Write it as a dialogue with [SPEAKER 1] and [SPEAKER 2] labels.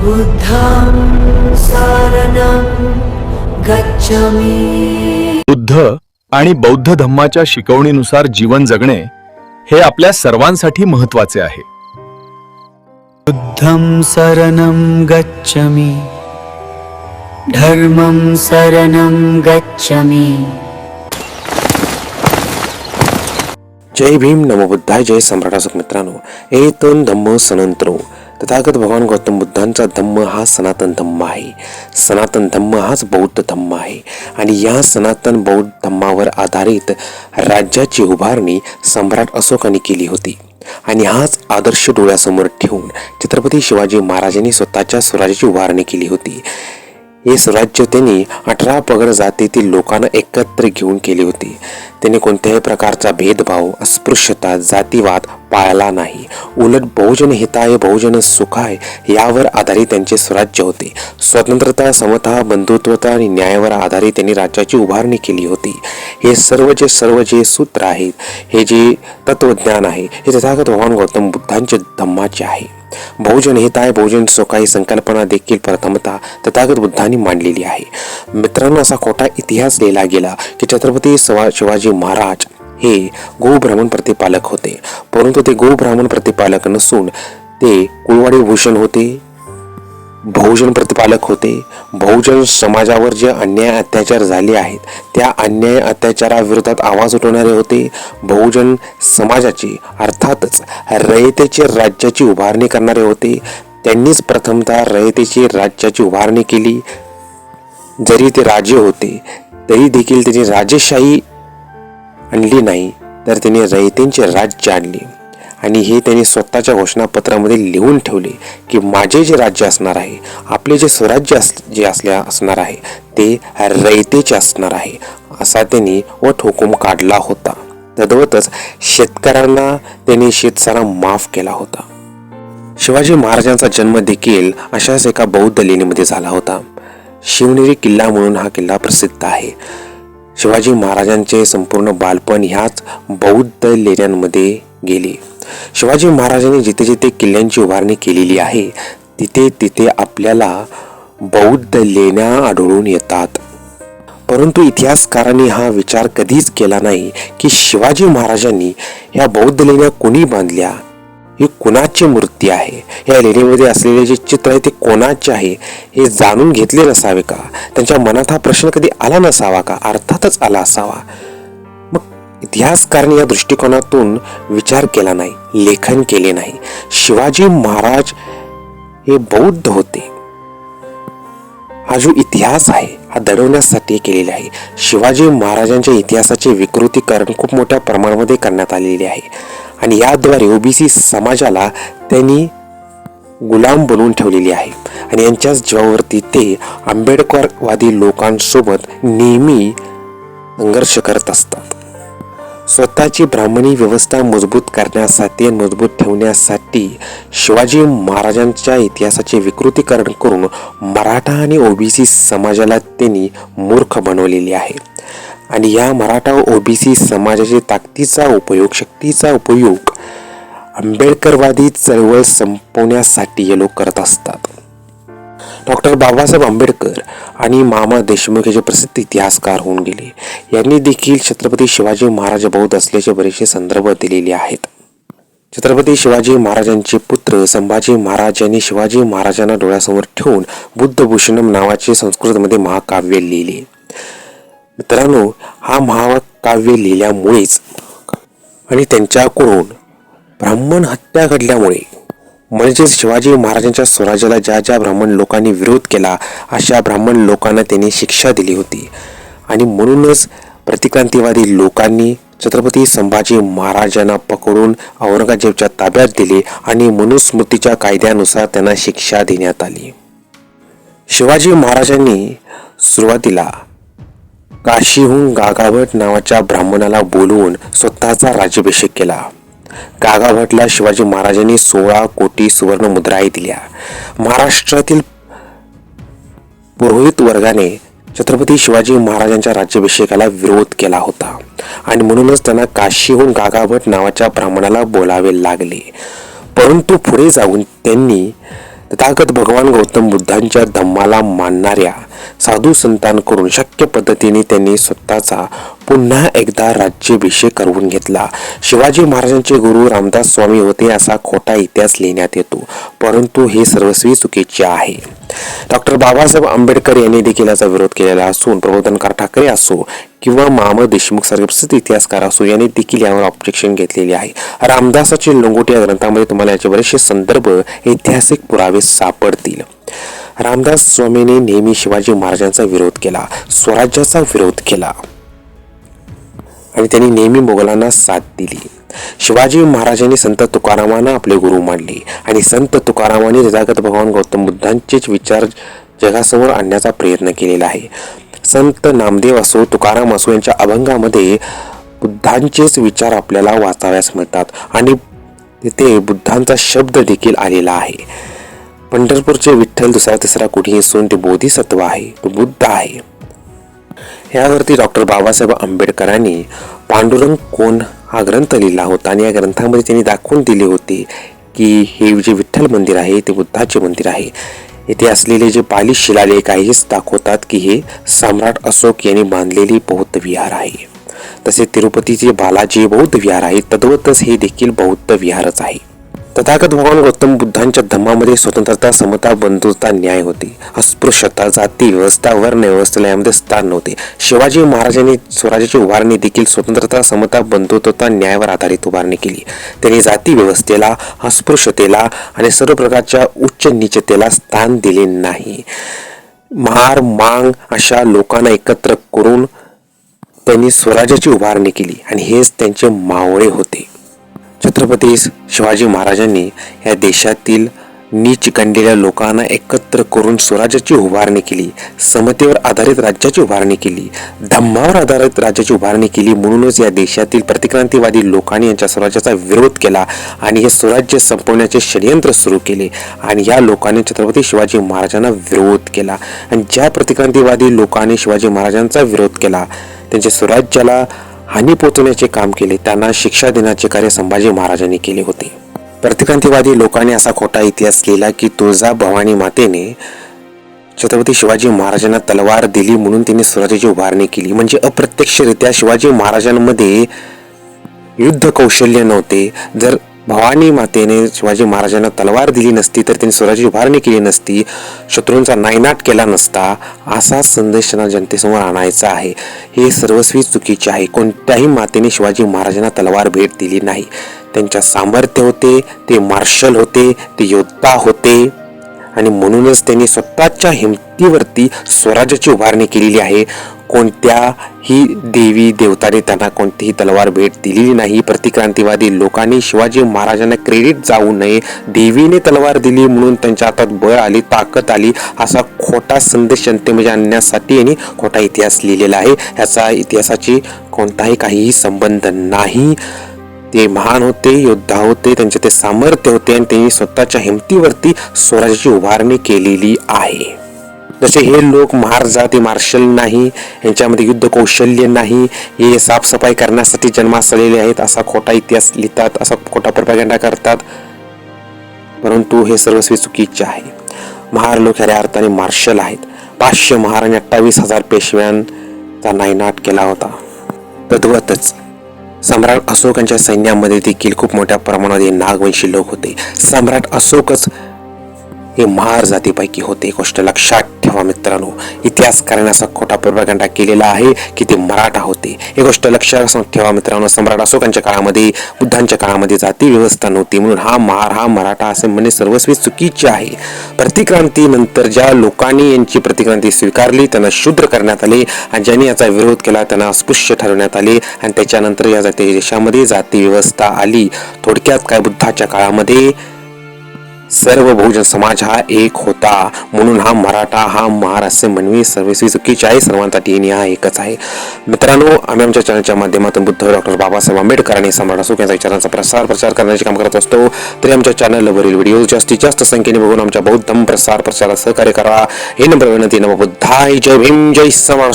[SPEAKER 1] बुद्धं शरणं गच्छामि।
[SPEAKER 2] बुद्ध आणि बौद्ध धम्माच्या शिकवणीनुसार जीवन जगणे हे आपल्या सर्वांसाठी महत्त्वाचे आहे.
[SPEAKER 3] बुद्धं शरणं गच्छामि। धर्मं शरणं गच्छामि।
[SPEAKER 4] जय भीम नमो बुद्धाय जय सम्राट असक मित्रांनो. एतन धम्म सनंतरो तथागत भगवान गौतम बुद्धांचा धम्म हा सनातन धम्म आहे. सनातन धम्म हाच बौद्ध धम्म आहे. आणि या सनातन बौद्ध धम्मावर आधारित राज्याची उभारणी सम्राट अशोकाने केली होती. आणि हाच आदर्श डोळ्यासमोर ठेवून छत्रपती शिवाजी महाराजांनी स्वतःच्या स्वराज्याची उभारणी केली होती. हे स्वराज्य त्यांनी अठरा पगड जातीतील लोकांना एकत्र घेऊन केली होती. त्यांनी कोणत्याही प्रकारचा भेदभाव अस्पृश्यता जातीवाद पाळला नाही. उलट बहुजन हिताय बहुजन सुखाय यावर आधारित त्यांचे स्वराज्य होते. स्वतंत्रता समता बंधुत्वता आणि न्यायावर आधारित त्यांनी राज्याची उभारणी केली होती. हे सर्व जे सर्व जे सूत्र आहेत हे जे तत्वज्ञान आहे हे तथागत भगवान गौतम बुद्धांचे धम्माचे आहे. बहुजन हिताय बहुजन सुखा ही संकल्पना देखील प्रथमता तथागत बुद्धांनी मांडलेली आहे. मित्रांनो असा खोटा इतिहास लिहिला गेला की छत्रपती शिवाजी महाराज हे गोब्राह्मण प्रतिपालक होते. परंतु ते गोब्राह्मण प्रतिपालक नसून ते कुळवाडी भूषण होते बहुजन प्रतिपालक होते. बहुजन समाजावर जे अन्याय अत्याचार झाले आहेत त्या अन्याय अत्याचाराविरोधात आवाज उठवणारे होते. बहुजन समाजाची अर्थातच रयतेचे राज्याची उभारणी करणारे होते. त्यांनीच प्रथमतः रयतेची राज्याची उभारणी केली. जरी ते राजे होते तरी देखील त्यांनी राजेशाही आणली नाही तर त्यांनी रयतेंचे राज्य आणले. आणि हे त्यांनी स्वतःच्या घोषणापत्रामध्ये लिहून ठेवले की माझे जे राज्य असणार आहे आपले जे स्वराज्य अस जे असल्या असणार आहे ते रयतेचे असणार आहे असा त्यांनी व ठोकूम काढला होता. तद्वतच शेतकऱ्यांना त्यांनी शेतसारा माफ केला होता. शिवाजी महाराजांचा जन्म देखील अशाच एका बौद्ध लेणीमध्ये झाला होता. शिवनेरी किल्ला म्हणून हा किल्ला प्रसिद्ध आहे. शिवाजी महाराजांचे संपूर्ण बालपण ह्याच बौद्ध लेण्यांमध्ये गेले. शिवाजी महाराजांनी जिथे जिथे किल्ल्यांची उभारणी केलेली आहे तिथे तिथे आपल्याला बौद्ध लेण्या आढळून येतात. परंतु इतिहासकारांनी हा विचार कधीच केला नाही की शिवाजी महाराजांनी ह्या बौद्ध लेण्या कोणी बांधल्या? ही कुणाची मूर्ती आहे? या लेणीमध्ये असलेले जे चित्र आहे ते कोणाचे आहे? हे जाणून घेतले नसावे का? त्यांच्या मनात हा प्रश्न कधी आला नसावा का? अर्थातच आला असावा. मग इतिहासकारने या दृष्टिकोनातून विचार केला नाही लेखन केले नाही. शिवाजी महाराज हे बौद्ध होते. हा जो इतिहास आहे हा दडवण्यासाठी केलेला आहे. शिवाजी महाराजांच्या इतिहासाचे विकृतीकरण खूप मोठ्या प्रमाणामध्ये करण्यात आलेले आहे. आणि याद्वारे ओबीसी समाजाला त्यांनी गुलाम बनवून ठेवलेली आहे. आणि यांच्याच जीवावरती ते आंबेडकरवादी लोकांसोबत नेहमी संघर्ष करत असतात. स्वतःची ब्राह्मणी व्यवस्था मजबूत करण्यासाठी आणि मजबूत ठेवण्यासाठी शिवाजी महाराजांच्या इतिहासाचे विकृतीकरण करून मराठा आणि ओबीसी समाजाला त्यांनी मूर्ख बनवलेले आहे. आणि या मराठा ओबीसी समाजाच्या ताकदीचा उपयोग शक्तीचा उपयोग आंबेडकरवादी चळवळ संपवण्यासाठी हे लोक करत असतात. डॉक्टर बाबासाहेब आंबेडकर आणि मामा देशमुख हे जे प्रसिद्ध इतिहासकार होऊन गेले. यांनी देखील छत्रपती शिवाजी महाराज बौद्ध असल्याचे बरेचसे संदर्भ दिलेले आहेत. छत्रपती शिवाजी महाराजांचे पुत्र संभाजी महाराज यांनी शिवाजी महाराजांना डोळ्यासमोर ठेवून बुद्धभूषणम नावाचे संस्कृतमध्ये महाकाव्य लिहिले. मित्रांनो हा महाकाव्य लिहिल्यामुळेच आणि त्यांच्याकडून ब्राह्मण हत्या घडल्यामुळे म्हणजेच शिवाजी महाराजांच्या स्वराज्याला ज्या ज्या ब्राह्मण लोकांनी विरोध केला अशा ब्राह्मण लोकांना त्यांनी शिक्षा दिली होती. आणि म्हणूनच प्रतिक्रांतीवादी लोकांनी छत्रपती संभाजी महाराजांना पकडून औरंगजेबच्या ताब्यात दिले आणि मनुस्मृतीच्या कायद्यानुसार त्यांना शिक्षा देण्यात आली. शिवाजी महाराजांनी सुरुवातीला काशीहून गागाभट नावाच्या ब्राह्मणाला बोलवून स्वतःचा राज्याभिषेक केला. गागाभटला शिवाजी महाराजांनी सोळा कोटी सुवर्ण मुद्राही दिल्या. महाराष्ट्रातील पुरोहित वर्गाने छत्रपती शिवाजी महाराजांच्या राज्याभिषेकाला विरोध केला होता आणि म्हणूनच त्यांना काशीहून गागाभट नावाच्या ब्राह्मणाला बोलावे लागले. परंतु पुढे जाऊन त्यांनी तथागत भगवान गौतम बुद्धांच्या धम्माला मानणाऱ्या साधू संतांकडून शक्य पद्धतीने त्यांनी स्वतःचा पुन्हा एकदा राज्याभिषेक करवून घेतला. शिवाजी महाराजांचे गुरु रामदास स्वामी होते असा खोटा इतिहास लिहिण्यात येतो परंतु हे सर्वस्वी चुकीचे आहे. डॉक्टर बाबासाहेब आंबेडकर यांनी देखील याचा विरोध केलेला असून प्रबोधनकार ठाकरे असो किंवा मामा देशमुख सारखे प्रसिद्ध इतिहासकार असो यांनी देखील यावर ऑब्जेक्शन घेतलेले आहे. रामदासाचे लंगोट या ग्रंथामध्ये तुम्हाला याचे बरेचसे संदर्भ ऐतिहासिक पुरावे सापडतील. रामदास स्वामीने नेहमी शिवाजी महाराजांचा विरोध केला स्वराज्याचा विरोध केला. आणि त्यांनी नेहमी मोगलांना साथ दिली. शिवाजी महाराजांनी संत तुकारामांना आपले गुरु मानले. आणि संत तुकारामांनी तथागत भगवान गौतम बुद्धांचेच विचार जगासमोर आणण्याचा प्रयत्न केलेला आहे. संत नामदेव असो तुकाराम असो यांच्या अभंगामध्ये बुद्धांचेच विचार आपल्याला वाचाव्यास मिळतात. आणि तिथे बुद्धांचा शब्द देखील आलेला आहे. पंढरपूरचे विठ्ठल दुसरा तिसरा कुठेही असून ते बोधिसत्व आहे तो बुद्ध आहे. यावरती डॉक्टर बाबासाहेब आंबेडकरांनी पांडुरंग कोण हा ग्रंथ लिहिला होता आणि या ग्रंथामध्ये त्यांनी दाखवून दिले होते की हे जे विठ्ठल मंदिर आहे ते बुद्धाचे मंदिर आहे. येथे असलेले जे पाली शिलालेख आहे हेच दाखवतात की हे सम्राट अशोक यांनी बांधलेली बौद्ध विहार आहे. तसे तिरुपतीचे बालाजी बौद्ध विहार आहे तद्वतच हे देखील बौद्ध विहारच आहे. तथागत भगवान गौतम बुद्धांच्या धम्मामध्ये स्वतंत्रता समता बंधुता न्याय होती. अस्पृश्यता जाती व्यवस्था वर्ण व्यवस्थेला यामध्ये स्थान नव्हते. शिवाजी महाराजांनी स्वराज्याची उभारणी देखील स्वतंत्रता समता बंधुत्वता न्यायावर आधारित उभारणी केली. त्यांनी जाती व्यवस्थेला अस्पृश्यतेला आणि सर्व प्रकारच्या उच्च निचतेला स्थान दिले नाही. महार मांग अशा लोकांना एकत्र करून त्यांनी स्वराज्याची उभारणी केली आणि हेच त्यांचे मावळे होते. छत्रपती शिवाजी महाराजांनी या देशातील नीच गणलेल्या लोकांना एकत्र करून स्वराज्याची उभारणी केली समतेवर आधारित राज्याची उभारणी केली धम्मावर आधारित राज्याची उभारणी केली म्हणूनच या देशातील प्रतिक्रांतीवादी लोकांनी यांच्या स्वराज्याचा विरोध केला आणि हे स्वराज्य संपवण्याचे षडयंत्र सुरू केले आणि या लोकांनी छत्रपती शिवाजी महाराजांना विरोध केला आणि ज्या प्रतिक्रांतीवादी लोकांनी शिवाजी महाराजांचा विरोध केला त्यांच्या स्वराज्याला हानी पोचवण्याचे काम केले त्यांना शिक्षा देण्याचे कार्य संभाजी महाराजांनी केले होते. प्रतिक्रांतीवादी लोकांनी असा खोटा इतिहास लिहिला की तुळजा भवानी मातेने छत्रपती शिवाजी महाराजांना तलवार दिली म्हणून त्यांनी स्वराज्याची उभारणी केली. म्हणजे अप्रत्यक्षरित्या शिवाजी महाराजांमध्ये युद्ध कौशल्य नव्हते. जर भवानी मातेने शिवाजी महाराजांना तलवार दिली नसती तर त्यांनी स्वराज्याची उभारणी केली नसती. शत्रूंचा नायनाट केला नसता. असा संदेश त्यांना जनतेसमोर आणायचा आहे. हे सर्वस्वी चुकीचे आहे. कोणत्याही मातेने शिवाजी महाराजांना तलवार भेट दिली नाही. त्यांच्या सामर्थ्य होते ते मार्शल होते ते योद्धा होते. आणि म्हणूनच त्यांनी स्वतःच्या हिमतीवरती स्वराज्याची उभारणी केलेली आहे. कोणत्याही देवी देवताने त्यांना कोणतीही तलवार भेट दिलेली नाही. प्रतिक्रांतीवादी लोकांनी शिवाजी महाराजांना क्रेडिट जाऊ नये देवीने तलवार दिली म्हणून त्यांच्या हातात बळ आली ताकद आली असा खोटा संदेश जनतेमध्ये आणण्यासाठी यांनी खोटा इतिहास लिहिलेला आहे. ह्याचा इतिहासाची कोणताही काहीही संबंध नाही. ते महान होते योद्धा होते त्यांचे ते सामर्थ्य होते आणि त्यांनी स्वतःच्या हिमतीवरती स्वराज्याची उभारणी केलेली आहे. जसे हे लोक महार जाती मार्शल नाही यांच्यामध्ये युद्ध कौशल्य नाही हे साफसफाई करण्यासाठी जन्मास आलेले आहेत असा खोटा इतिहास लिहितात असा खोटा प्रपागंडा करतात. परंतु हे सर्वस्वी चुकीचे आहे. महार लोक खऱ्या अर्थाने मार्शल आहेत. पाचशे महाराणी अठ्ठावीस हजार पेशव्यांचा नायनाट केला होता. तद्वतच सम्राट अशोकांच्या सैन्यामध्ये देखील खूप मोठ्या प्रमाणात नागवंशी लोक होते. सम्राट अशोकच हे महार जातीपैकी होते. ही गोष्ट लक्षात ठेवा मित्रांनो. इतिहासकारांनी असा खोटा प्रभागंडा केलेला आहे की ते मराठा होते. ही गोष्ट लक्षात ठेवा मित्रांनो सम्राट अशोकांच्या काळामध्ये बुद्धांच्या काळामध्ये जाती व्यवस्था नव्हती. म्हणून हा महार हा मराठा असे म्हणणे सर्वस्वी चुकीचे आहे. प्रतिक्रांतीनंतर ज्या लोकांनी यांची प्रतिक्रांती स्वीकारली त्यांना शूद्र करण्यात आले आणि ज्यांनी याचा विरोध केला त्यांना अस्पृश्य ठरवण्यात आले आणि त्याच्यानंतर या जाती देशामध्ये जाती व्यवस्था आली. थोडक्यात काय बुद्धाच्या काळामध्ये सर्व बहुजन समाज हा एक होता. म्हणून हा मराठा हा महाराष्ट्र मनवी म्हणवी सर्वस्वी चुकीचे आहे. सर्वांसाठी आणि हा एकच आहे. मित्रांनो आम्ही आमच्या चॅनलच्या माध्यमातून बुद्ध डॉक्टर बाबासाहेब आंबेडकर आणि सम्राट अशोक यांच्या विचारांचा प्रसार प्रचार करण्याचे काम करत असतो. तरी आमच्या चॅनलवरील व्हिडिओ जास्तीत जास्त संख्येने बघून आमच्या बौद्ध प्रसार प्रचारात सहकार्य करा. हे नंबर विनंती नम बुद्धाय. जय भीम जय सम्राट